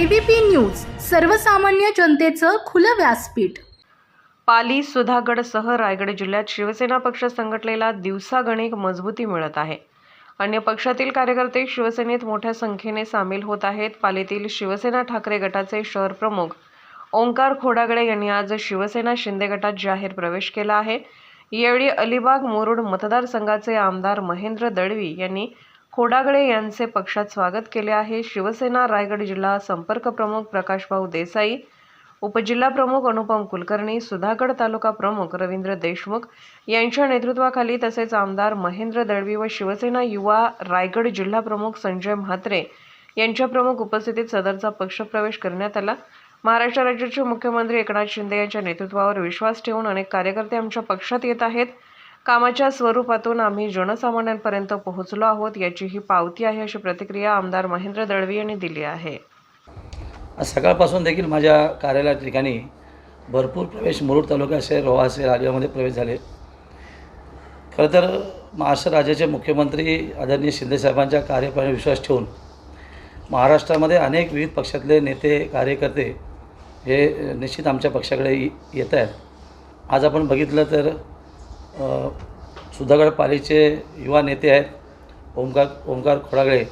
ABP news सर्वसामान्य जनतेचं खुलं व्यासपीठ. पाली सुधागडसह रायगड जिल्ह्यात शिवसेना पक्ष संघटनेला दिवसागणिक मजबूती मिळत आहे. अन्य पक्षातील कार्यकर्ते शिवसेनेत मोठ्या संख्येने सामील होत आहेत. पालीतील शिवसेना ठाकरे गटाचे शहर प्रमुख ओंकार खोडागडे यांनी आज शिवसेना शिंदे गटात जाहीर प्रवेश केला आहे. यावेळी अलिबाग मुरुड मतदारसंघाचे आमदार महेंद्र दळवी यांनी खोडागळे यांचे पक्षात स्वागत केले आहे. शिवसेना रायगड जिल्हा संपर्क प्रमुख प्रकाशभाऊ देसाई उपजिल्हा प्रमुख अनुपम कुलकर्णी सुधागड तालुका प्रमुख रवींद्र देशमुख यांच्या नेतृत्वाखाली तसेच आमदार महेंद्र दळवी व शिवसेना युवा रायगड जिल्हा प्रमुख संजय म्हात्रे यांच्या प्रमुख उपस्थितीत सदरचा पक्षप्रवेश करण्यात आला. महाराष्ट्र राज्याचे मुख्यमंत्री एकनाथ शिंदे यांच्या नेतृत्वावर विश्वास ठेवून अनेक कार्यकर्ते आमच्या पक्षात येत आहेत. कामाच्या स्वरूपातून आम्ही जनसामान्यांपर्यंत पोहोचलो आहोत याची ही पावती आहे अशी प्रतिक्रिया आमदार महेंद्र दळवी यांनी दिली आहे. सकाळपासून देखील माझ्या कार्यालया ठिकाणी भरपूर प्रवेश मुरुड तालुका असेल रोहा असेल आलियामध्ये प्रवेश झाले. खरं तर महाराष्ट्र राज्याचे मुख्यमंत्री आदरणीय शिंदेसाहेबांच्या कार्यप्रणाली विश्वास ठेवून महाराष्ट्रामध्ये अनेक विविध पक्षातले नेते कार्यकर्ते हे निश्चित आमच्या पक्षाकडे येत आहेत. आज आपण बघितलं तर सुधागड पालीचे युवा नेते आहेत ओंकार ओंकार खोडागळे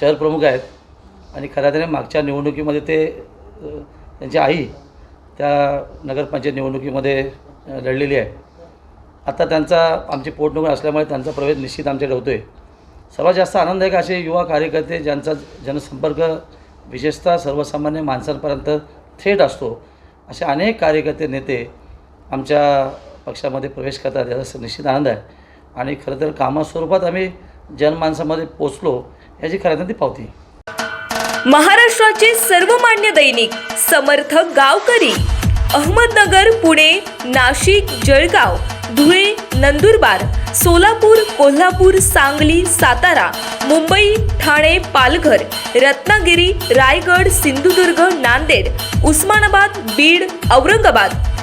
शहर प्रमुख आहेत. आणि खऱ्या अर्थाने मागच्या निवडणुकीमध्ये ते त्यांची आई त्या नगरपंचायत निवडणुकीमध्ये लढलेली आहे. आता त्यांचा आमची पोटनिवडणूक असल्यामुळे त्यांचा प्रवेश निश्चित आमच्याकडे होतो आहे सर्वात जास्त आनंद आहे असे युवा कार्यकर्ते ज्यांचा जनसंपर्क विशेषतः सर्वसामान्य माणसांपर्यंत थेट असतो? असे अनेक कार्यकर्ते नेते आमच्या पक्षामध्ये प्रवेश करतात याचा निश्चित आनंद आहे. आणि खरं तर कामास्वरूपात आम्ही जनमानसामध्ये पोचलो याची खरं ती पावती. महाराष्ट्राचे सर्वमान्य दैनिक समर्थ गावकरी अहमदनगर पुणे नाशिक जळगाव धुळे नंदुरबार सोलापूर कोल्हापूर सांगली सातारा मुंबई ठाणे पालघर रत्नागिरी रायगड सिंधुदुर्ग नांदेड उस्मानाबाद बीड औरंगाबाद